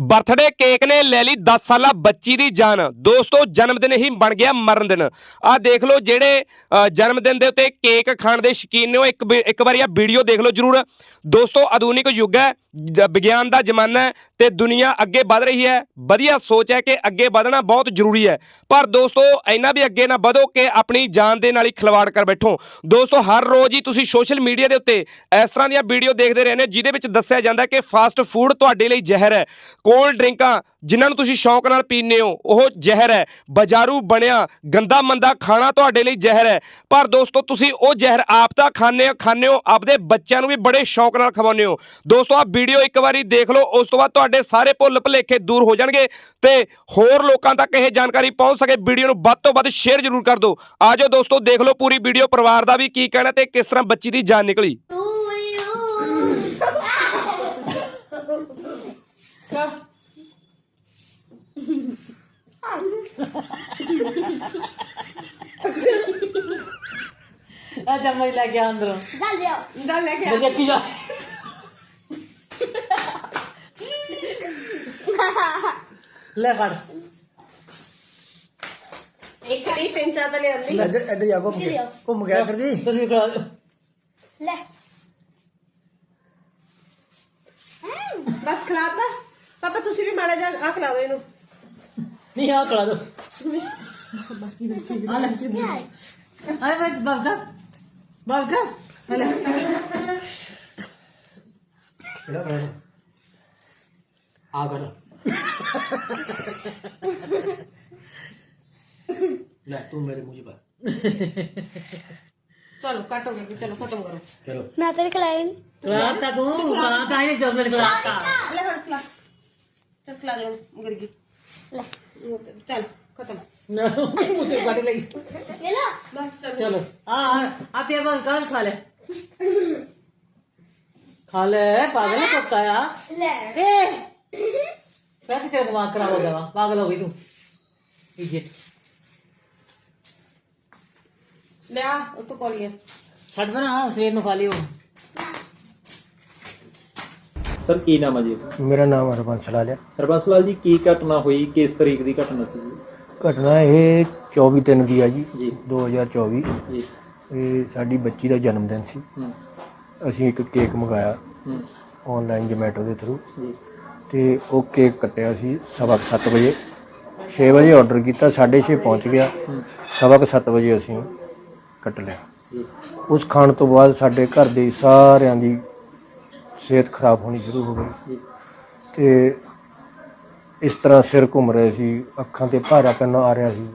Birthday cake ਨੇ ਲੈ ਲਈ 10 ਸਾਲਾ ਬੱਚੀ ਦੀ ਜਾਨ। ਦੋਸਤੋ, ਜਨਮ ਦਿਨ ਹੀ ਬਣ ਗਿਆ ਮਰਨ ਦਿਨ। ਆਹ ਦੇਖ ਲਓ ਜਿਹੜੇ ਜਨਮ ਦਿਨ ਦੇ ਉੱਤੇ ਕੇਕ ਖਾਣ ਦੇ ਸ਼ੌਕੀਨ ਨੇ ਉਹ ਇੱਕ ਵੀ- ਇੱਕ ਵਾਰੀ ਆ ਵੀਡੀਓ ਦੇਖ ਲਓ ਜਰੂਰ। ਦੋਸਤੋ, ਆਧੁਨਿਕ ਯੁੱਗ ਹੈ, ਜ- ਵਿਗਿਆਨ ਦਾ ਜ਼ਮਾਨਾ ਹੈ ਤੇ ਦੁਨੀਆ ਅੱਗੇ ਵੱਧ ਰਹੀ ਹੈ। ਵਧੀਆ ਸੋਚ ਹੈ ਕਿ ਅੱਗੇ ਵਧਣਾ ਬਹੁਤ ਜ਼ਰੂਰੀ ਹੈ। ਪਰ ਦੋਸਤੋ, ਇੰਨਾ ਵੀ ਅੱਗੇ ਨਾ ਵਧੋ ਕਿ ਆਪਣੀ ਜਾਨ ਦੇ ਨਾਲ ਹੀ ਖਿਲਵਾੜ ਕਰ ਬੈਠੋ। ਦੋਸਤੋ, ਹਰ ਰੋਜ਼ ਹੀ ਤੁਸੀਂ ਸੋਸ਼ਲ ਮੀਡੀਆ ਦੇ ਉੱਤੇ ਇਸ ਤਰ੍ਹਾਂ ਦੀਆਂ ਵੀਡੀਓ ਦੇਖਦੇ ਰਹਿੰਦੇ ਹੋ, ਜਿਹਦੇ ਵਿੱਚ ਦੱਸਿਆ ਜਾਂਦਾ ਕਿ ਫਾਸਟ ਫੂਡ ਤੁਹਾਡੇ ਲਈ ਜ਼ਹਿਰ ਹੈ। ਕੋਲਡ ਡਰਿੰਕਾਂ ਜਿਨ੍ਹਾਂ ਨੂੰ ਤੁਸੀਂ ਸ਼ੌਂਕ ਨਾਲ ਪੀਂਦੇ ਹੋ, ਉਹ ਜ਼ਹਿਰ ਹੈ। ਬਾਜ਼ਾਰੂ ਬਣਿਆ, ਗੰਦਾ ਮੰਦਾ ਖਾਣਾ ਤੁਹਾਡੇ ਲਈ ਜ਼ਹਿਰ ਹੈ। ਪਰ ਦੋਸਤੋ, ਤੁਸੀਂ ਉਹ ਜ਼ਹਿਰ ਆਪ ਤਾਂ ਖਾਂਦੇ ਹੋ ਖਾਂਦੇ ਹੋ, ਆਪਦੇ ਬੱਚਿਆਂ ਨੂੰ ਵੀ ਬੜੇ ਸ਼ੌਂਕ ਨਾਲ ਖਵਾਉਂਦੇ ਹੋ। ਦੋਸਤੋ ਆ ਵੀਡੀਓ ਇੱਕ ਵਾਰੀ ਦੇਖ ਲਓ, ਉਸ ਤੋਂ ਬਾਅਦ ਤੁਹਾਡੇ ਸਾਰੇ ਭੁੱਲ ਭੁਲੇਖੇ ਦੂਰ ਹੋ ਜਾਣਗੇ ਤੇ ਹੋਰ ਲੋਕਾਂ ਤੱਕ ਇਹ ਜਾਣਕਾਰੀ ਪਹੁੰਚ ਸਕੇ। ਵੀਡੀਓ ਨੂੰ ਵੱਧ ਤੋਂ ਵੱਧ ਸ਼ੇਅਰ ਜ਼ਰੂਰ ਕਰ ਦਿਓ। ਆਜੋ ਦੋਸਤੋ, ਦੇਖ ਲਓ ਪੂਰੀ ਵੀਡੀਓ, ਪਰਿਵਾਰ ਦਾ ਵੀ ਕੀ ਕਹਿਣਾ ਤੇ ਕਿਸ ਤਰ੍ਹਾਂ ਬੱਚੀ ਦੀ ਜਾਨ ਨਿਕਲੀ। ਆ ਚਮਚ ਲੈ ਕੇ ਆ ਅੰਦਰੋਂ। ਚੱਲ ਲਿਆ ਚੱਲ ਲੈ ਕੇ ਮੈਂ ਦੇਖੀ ਜਾ। ਲੈ ਫੜ। ਇੱਕ ਨਹੀਂ ਤਿੰਨ ਚਾਰ ਤਾਂ ਲਿਆਂਦੀ। ਇੱਧਰ ਇੱਧਰ ਜਾ ਘੁੰਮ ਘੁੰਮ ਗਿਆ ਇੱਧਰ ਜੀ। ਤੁਸੀਂ ਖੜਾ ਲੈ। ਬਸ ਖਿਲਾਤਾ। ਪਾਪਾ ਤੁਸੀਂ ਵੀ ਮਾੜਾ ਜਿਹਾ ਆ ਖਿਲਾ ਦਿਓ ਇਹਨੂੰ। ਨਹੀਂ ਆ ਖੜਾ ਦੋ ਆ ਲੈ ਆਏ ਵੇ ਬਾਬਾ ਬਾਬਾ ਹਲੇ ਕਿਹੜਾ ਕਰ ਆ ਕਰ ਲੈ ਤੂੰ ਮੇਰੇ ਮੂੰਹ 'ਚ ਪਾ ਚਲੋ ਕੱਟ ਹੋ ਗਿਆ ਜੀ, ਚਲੋ ਖਤਮ ਕਰੋ ਚਲੋ ਮੈਂ ਤੇਰੇ ਖਿਲਾਇਆ ਨਹੀਂ ਖਲਾਤਾ ਤੂੰ ਖਲਾਤਾ ਇਹਨੇ ਚਮਚ ਖਲਾਤਾ ਲੈ ਹੁਣ ਖਿਲਾ ਚੱਲ ਖਿਲਾ ਦੇ ਮੁਰਗੀ ਲੈ ਚੱਲ ਖਤਮ ਨਾ ਮੁਝੇ ਕੱਢ ਲਈ ਲੈ ਲਾ ਬਸ ਚੱਲ ਚਲੋ ਆ ਆ ਤੇ ਬਸ ਕਾਲ ਖਾ ਲੈ ਖਾ ਲੈ ਪਾਗਲ ਹੈ ਕੁੱਤਾ ਆ ਲੈ ਏ ਵੈਸੇ ਤੇਰਾ ਦਿਮਾਗ ਖਰਾਬ ਹੋ ਗਿਆ ਵਾ ਪਾਗਲ ਹੋ ਗਈ ਤੂੰ ਇਜਿਟ ਲਿਆ ਉਹ ਤੋਂ ਕੋਲੀਆਂ ਛੱਡ ਬਣਾ ਸਵੇਰ ਨੂੰ ਖਾ ਲਿਓ ਸਰ ਕੀ ਨਾਮ ਹੈ ਜੀ? ਮੇਰਾ ਨਾਮ ਹਰਬੰਸ ਲਾਲ ਹੈ। ਹਰਬੰਸ ਲਾਲ ਜੀ ਕੀ ਘਟਨਾ ਹੋਈ? ਕਿਸ ਤਰੀਕ ਦੀ ਘਟਨਾ ਸੀ ਜੀ? ਘਟਨਾ ਇਹ 24 ਦਿਨ ਦੀ ਆ ਜੀ ਜੀ। 2024 ਜੀ। ਇਹ ਸਾਡੀ ਬੱਚੀ ਦਾ ਜਨਮ ਦਿਨ ਸੀ। ਹੂੰ। ਅਸੀਂ ਇੱਕ ਕੇਕ ਮੰਗਾਇਆ ਹੂੰ। ਆਨਲਾਈਨ ਜੋਮੈਟੋ ਦੇ ਥਰੂ ਜੀ। ਤੇ ਉਹ ਕੇਕ ਕੱਟਿਆ ਸੀ ਸਵਾ ਕੁ ਸੱਤ ਵਜੇ। 6 ਵਜੇ ਆਰਡਰ ਕੀਤਾ 6:30 ਪਹੁੰਚ ਗਿਆ। ਸਵਾ ਕੁ ਸੱਤ ਵਜੇ ਅਸੀਂ ਕੱਟ ਲਿਆ। ਜੀ। ਉਸ ਖਾਣ ਤੋਂ ਬਾਅਦ ਸਾਡੇ ਘਰ ਦੇ ਸਾਰਿਆਂ ਦੀ ਸਿਹਤ ਖਰਾਬ ਹੋਣੀ ਸ਼ੁਰੂ ਹੋ ਗਈ ਤੇ ਇਸ ਤਰ੍ਹਾਂ ਸਿਰ ਘੁੰਮ ਰਹੇ ਸੀ ਅੱਖਾਂ ਤੇ ਭਾਰਾ ਪੈਣਾ ਆ ਰਿਹਾ ਸੀ।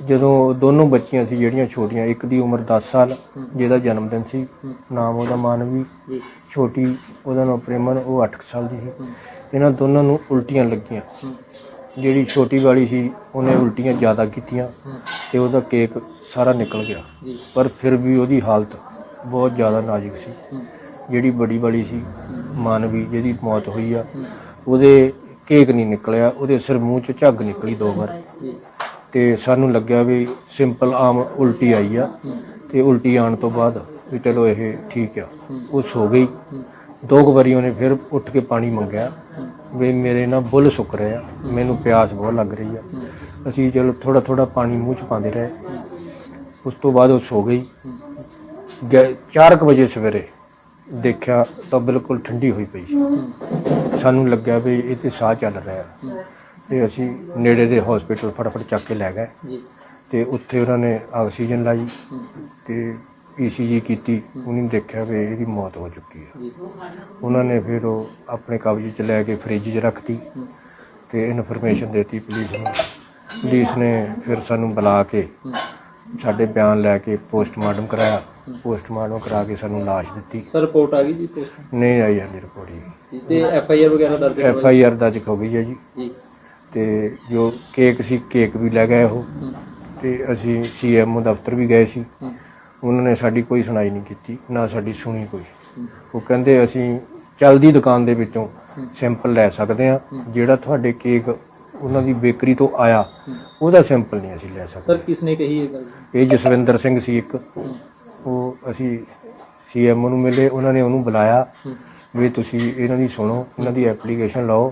ਜਦੋਂ ਦੋਨੋਂ ਬੱਚੀਆਂ ਸੀ ਜਿਹੜੀਆਂ ਛੋਟੀਆਂ ਇੱਕ ਦੀ ਉਮਰ 10 ਸਾਲ ਜਿਹਦਾ ਜਨਮ ਦਿਨ ਸੀ ਨਾਮ ਉਹਦਾ ਮਾਨਵੀ ਛੋਟੀ ਉਹਦਾ ਨਾਮ ਪ੍ਰੇਮਨ ਉਹ 8 ਸਾਲ ਦੀ ਸੀ। ਇਹਨਾਂ ਦੋਨਾਂ ਨੂੰ ਉਲਟੀਆਂ ਲੱਗੀਆਂ। ਜਿਹੜੀ ਛੋਟੀ ਵਾਲੀ ਸੀ ਉਹਨੇ ਉਲਟੀਆਂ ਜ਼ਿਆਦਾ ਕੀਤੀਆਂ ਤੇ ਉਹਦਾ ਕੇਕ ਸਾਰਾ ਨਿਕਲ ਗਿਆ। ਪਰ ਫਿਰ ਵੀ ਉਹਦੀ ਹਾਲਤ ਬਹੁਤ ਜ਼ਿਆਦਾ ਨਾਜ਼ੁਕ ਸੀ। ਜਿਹੜੀ ਬੜੀ ਵਾਲੀ ਸੀ, ਮਾਨਵੀ, ਜਿਹਦੀ ਮੌਤ ਹੋਈ ਆ, ਉਹਦੇ ਕੇਕ ਨਹੀਂ ਨਿਕਲਿਆ, ਉਹਦੇ ਸਿਰ ਮੂੰਹ ਚ ਝੱਗ ਨਿਕਲੀ ਦੋ ਵਾਰ। ਜੀ ਤੇ ਸਾਨੂੰ ਲੱਗਿਆ ਵੀ ਸਿੰਪਲ ਆਮ ਉਲਟੀ ਆਈ ਆ, ਤੇ ਉਲਟੀ ਆਉਣ ਤੋਂ ਬਾਅਦ ਵੀ ਚਲੋ ਇਹ ਠੀਕ ਆ, ਉਹ ਸੋ ਗਈ। ਦੋ ਕੁ ਵਾਰੀ ਉਹਨੇ ਫਿਰ ਉੱਠ ਕੇ ਪਾਣੀ ਮੰਗਿਆ, ਵੀ ਮੇਰੇ ਨਾਲ ਬੁੱਲ ਸੁੱਕ ਰਿਹਾ ਮੈਨੂੰ ਪਿਆਸ ਬਹੁਤ ਲੱਗ ਰਹੀ ਆ। ਅਸੀਂ ਚਲੋ ਥੋੜਾ ਥੋੜਾ ਪਾਣੀ ਮੂੰਹ ਚ ਪਾਉਂਦੇ ਰਹੇ। ਉਸ ਤੋਂ ਬਾਅਦ ਉਹ ਸੋ ਗਈ। 4 ਵਜੇ ਸਵੇਰੇ ਦੇਖਿਆ ਤਾਂ ਬਿਲਕੁਲ ਠੰਡੀ ਹੋਈ ਪਈ ਸੀ। ਸਾਨੂੰ ਲੱਗਿਆ ਵੀ ਇਹ ਤੇ ਸਾਹ ਚੱਲ ਰਿਹਾ ਤੇ ਅਸੀਂ ਨੇੜੇ ਦੇ ਹਸਪੀਟਲ ਫਟਾਫਟ ਚੱਕ ਕੇ ਲੈ ਗਏ। ਜੀ। ਤੇ ਉੱਥੇ ਉਹਨਾਂ ਨੇ ਆਕਸੀਜਨ ਲਾਈ। ਤੇ ਈਸੀਜੀ ਕੀਤੀ। ਉਹਨੇ ਦੇਖਿਆ ਵੀ ਇਹਦੀ ਮੌਤ ਹੋ ਚੁੱਕੀ ਹੈ। ਜੀ। ਉਹਨਾਂ ਨੇ ਫਿਰ ਉਹ ਆਪਣੇ ਕਬਜ਼ੇ 'ਚ ਲੈ ਕੇ ਫ੍ਰਿਜ 'ਚ ਰੱਖਤੀ ਤੇ ਇਨਫੋਰਮੇਸ਼ਨ ਦਿੱਤੀ ਪੁਲਿਸ ਨੂੰ। ਪੁਲਿਸ ਨੇ ਫਿਰ ਸਾਨੂੰ ਬੁਲਾ ਕੇ ਸਾਡੇ ਬਿਆਨ ਲੈ ਕੇ ਪੋਸਟਮਾਰਟਮ ਕਰਾਇਆ। ਪੋਸਟਮਾਰਟਮ ਕਰਾ ਕੇ ਸਾਨੂੰ ਲਾਸ਼ ਦਿੱਤੀ। ਸਰ ਰਿਪੋਰਟ ਆ ਗਈ ਜੀ post ਨਹੀਂ ਆਈ ਹਾਲੇ ਰਿਪੋਰਟ ਦੀ? ਤੇ ਐਫ ਆਈ ਆਰ ਵਗੈਰਾ ਦਰਜ ਐਫ ਆਈ ਆਰ ਦਰਜ ਹੋ ਗਈ ਹੈ ਜੀ। ਜੀ। ਤੇ ਜੋ ਕੇਕ ਸੀ ਕੇਕ ਵੀ ਲੈ ਗਏ ਉਹ। ਤੇ ਅਸੀਂ ਸੀਐਮਓ ਦਫ਼ਤਰ ਵੀ ਗਏ ਸੀ। ਉਹਨਾਂ ਨੇ ਸਾਡੀ ਕੋਈ ਸੁਣਾਈ ਨਹੀਂ ਕੀਤੀ ਨਾ ਸਾਡੀ ਸੁਣੀ ਕੋਈ। ਉਹ ਕਹਿੰਦੇ ਅਸੀਂ ਚਲਦੀ ਦੁਕਾਨ ਦੇ ਵਿੱਚੋਂ ਸੈਂਪਲ ਲੈ ਸਕਦੇ ਆ ਜਿਹੜਾ ਤੁਹਾਡੇ ਕੇਕ ਉਹਨਾਂ ਦੀ ਬੇਕਰੀ ਤੋਂ ਆਇਆ ਉਹਦਾ ਸੈਂਪਲ ਨਹੀਂ ਅਸੀਂ ਲੈ ਸਕਦੇ। ਸਰ ਕਿਸ ਨੇ ਕਹੀ ਇਹ ਗੱਲ? ਇਹ ਜਸਵਿੰਦਰ ਸਿੰਘ ਸੀ ਇੱਕ। ਅਸੀਂ ਸੀਐਮਓ ਨੂੰ ਮਿਲੇ ਉਹਨਾਂ ਨੇ ਉਹਨੂੰ ਬੁਲਾਇਆ ਵੀ ਤੁਸੀਂ ਇਹਨਾਂ ਦੀ ਸੁਣੋ ਇਹਨਾਂ ਦੀ ਐਪਲੀਕੇਸ਼ਨ ਲਾਓ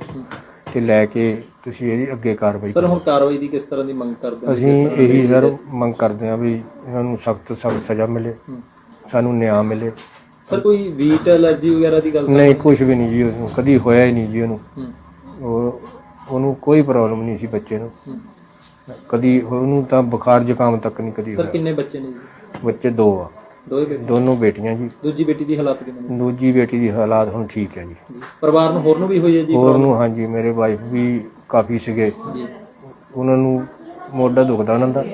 ਤੇ ਲੈ ਕੇ ਤੁਸੀਂ ਇਹਦੀ ਅੱਗੇ ਕਾਰਵਾਈ ਸਰ ਹੁਣ ਕਾਰਵਾਈ ਦੀ ਕਿਸ ਤਰ੍ਹਾਂ ਦੀ ਮੰਗ ਕਰਦੇ ਹੋ? ਅਸੀਂ ਇਹੀ ਸਰ ਮੰਗ ਕਰਦੇ ਹਾਂ? ਵੀ ਇਹਨਾਂ ਨੂੰ ਸਖਤ ਸਖਤ ਸਜ਼ਾ ਮਿਲੇ ਸਾਨੂੰ ਨਿਆਂ ਮਿਲੇ। ਸਰ ਕੋਈ ਵੀਟ ਐਲਰਜੀ ਵਗੈਰਾ ਦੀ ਗੱਲ ਨਹੀਂ ਕੁਝ ਵੀ ਨਹੀਂ ਜੀ ਉਹਨੂੰ ਕਦੀ ਹੋਇਆ ਹੀ ਨਹੀਂ ਜੀ ਉਹਨੂੰ। ਉਹ ਉਹਨੂੰ ਕੋਈ ਪ੍ਰੋਬਲਮ ਨਹੀਂ ਸੀ ਬੱਚੇ ਨੂੰ। ਕਦੀ ਉਹਨੂੰ ਤਾਂ ਬੁਖਾਰ ਜ਼ੁਕਾਮ ਤੱਕ ਨਹੀਂ ਕਦੀ ਸਰ ਹੋਇਆ। ਕਿੰਨੇ ਬੱਚੇ ਨੇ ਜੀ? ਬੱਚੇ ਦੋ ਆ। ਦੋਵੇਂ ਬੇਟੇ ਦੋਨੋਂ ਬੇਟੀਆਂ ਜੀ। ਦੂਜੀ ਬੇਟੀ ਦੀ ਹਾਲਾਤ ਕਿਵੇਂ ਨੇ? ਦੂਜੀ ਬੇਟੀ ਦੀ ਹਾਲਾਤ ਹੁਣ ਠੀਕ ਹੈ ਜੀ। ਜੀ। ਪਰਿਵਾਰ ਨੂੰ ਹੋਰ ਨੂੰ ਵੀ ਹੋਈ ਹੈ ਜੀ? ਹੋਰ ਨੂੰ ਹਾਂਜੀ ਮੇਰੇ ਵਾਈਫ ਵੀ ਕਾਫੀ ਸੀਗੇ। ਜੀ। ਉਹਨਾਂ ਨੂੰ ਮੋਢਾ ਦੁਖਦਾ ਉਹਨਾਂ ਦਾ।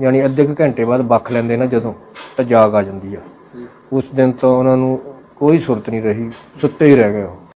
ਯਾਨੀ ਅੱਧੇ ਕੁ ਘੰਟੇ ਬਾਅਦ ਬੱਖ ਲੈਂਦੇ ਨਾ ਜਦੋਂ ਤਾਂ ਜਾਗ ਆ ਜਾਂਦੀ ਆ। ਜੀ। ਉਸ ਦਿਨ ਤੋਂ ਉਹਨਾਂ ਨੂੰ ਕੋਈ ਸੁਰਤ ਨਹੀਂ ਰਹੀ ਸੁੱਤੇ ਹੀ ਰਹਿ ਗਏ ਉਹ।